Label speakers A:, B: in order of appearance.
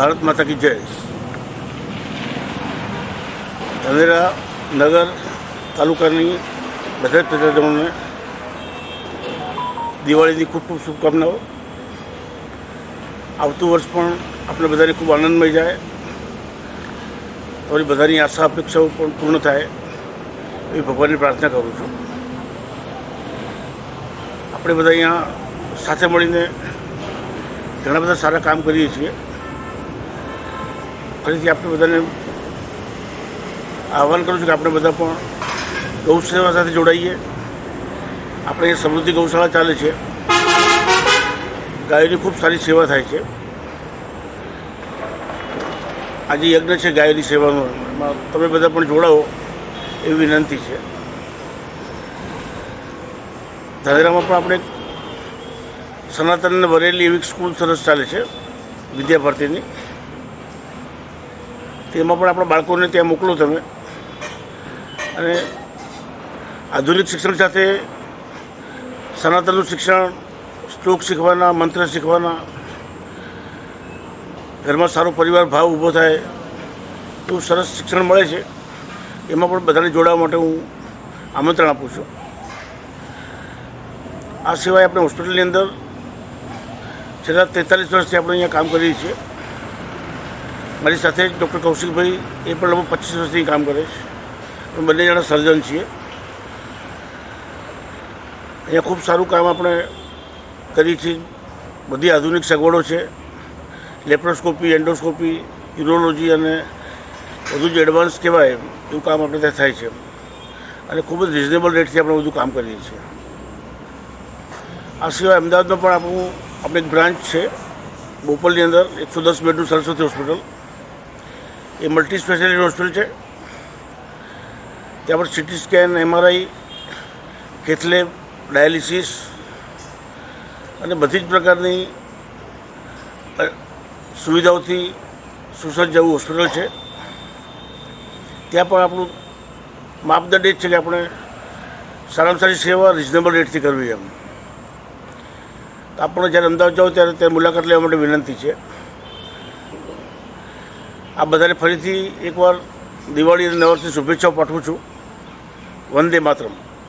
A: ભારત માતા કી જય. ધાનેરા નગર તાલુકાની બધા પ્રજાજનોને દિવાળીની ખૂબ ખૂબ શુભકામનાઓ. આવતું વર્ષ પણ આપણે બધાને ખૂબ આનંદમય જાય. તમારી બધાની આશા, અપેક્ષાઓ પણ પૂર્ણ થાય એવી ભગવાનની પ્રાર્થના કરું છું. આપણે બધા અહીંયા સાથે મળીને ઘણા બધા સારા કામ કરીએ છીએ. ફરીથી આપણે બધાને આહવાન કરું છું કે આપણે બધા પણ ગૌ સેવા સાથે જોડાઈએ. આપણે સમૃદ્ધિ ગૌશાળા ચાલે છે. ગાયોની ખૂબ સારી સેવા થાય છે. આજે યજ્ઞ છે ગાયોની સેવાનો. એમાં તમે બધા પણ જોડાઓ એવી વિનંતી છે. ધાનેરામાં પણ આપણે સનાતનને વરેલી એવી સ્કૂલ સરસ ચાલે છે વિદ્યા ભારતીની તેમાં પણ આપણા બાળકોને ત્યાં મોકલો તમે. અને આધુનિક શિક્ષણ સાથે સનાતનનું શિક્ષણ, શ્લોક શીખવાના, મંત્ર શીખવાના, ઘરમાં સારો પરિવાર ભાવ ઊભો થાય એવું સરસ શિક્ષણ મળે છે. એમાં પણ બધાને જોડાવા માટે હું આમંત્રણ આપું છું. આ સિવાય આપણે હોસ્પિટલની અંદર છેલ્લા તેતાલીસ વર્ષથી આપણે અહીંયા કામ કરીએ છીએ. મારી સાથે જ ડૉક્ટર કૌશિકભાઈ, એ પણ લગભગ પચીસ વર્ષથી કામ કરે છે. અમે બંને જણા સર્જન છીએ. અહીંયા ખૂબ સારું કામ આપણે કરીએ છીએ બધી આધુનિક સગવડો છે. લેપ્રોસ્કોપી, એન્ડોસ્કોપી, યુરોલોજી અને બધું જ એડવાન્સ કહેવાય એવું કામ આપણે ત્યાં થાય છે. અને ખૂબ જ રિઝનેબલ રેટથી આપણે બધું કામ કરીએ છીએ. આ સિવાય અમદાવાદમાં પણ આપણું, આપણે એક બ્રાન્ચ છે, બોપલની અંદર, એકસો દસ બેડનું સરસ્વતી હોસ્પિટલ. એ મલ્ટી સ્પેશિયાલિટી હોસ્પિટલ છે. ત્યાં પર CT scan MRI cath lab dialysis અને બધી જ પ્રકારની સુવિધાઓથી સુસજ્જ એવું હોસ્પિટલ છે. ત્યાં પણ આપણું માપદંડ એ જ છે કે આપણે સારામાં સારી સેવા રિઝનેબલ રેટથી કરવી એમ. આપણે જ્યારે અમદાવાદ જાઓ ત્યારે ત્યાં મુલાકાત લેવા માટે વિનંતી છે. આ બધાને ફરીથી એકવાર દિવાળી અને નવરાત્રિની શુભેચ્છાઓ પાઠવું છું. વંદે માતરમ.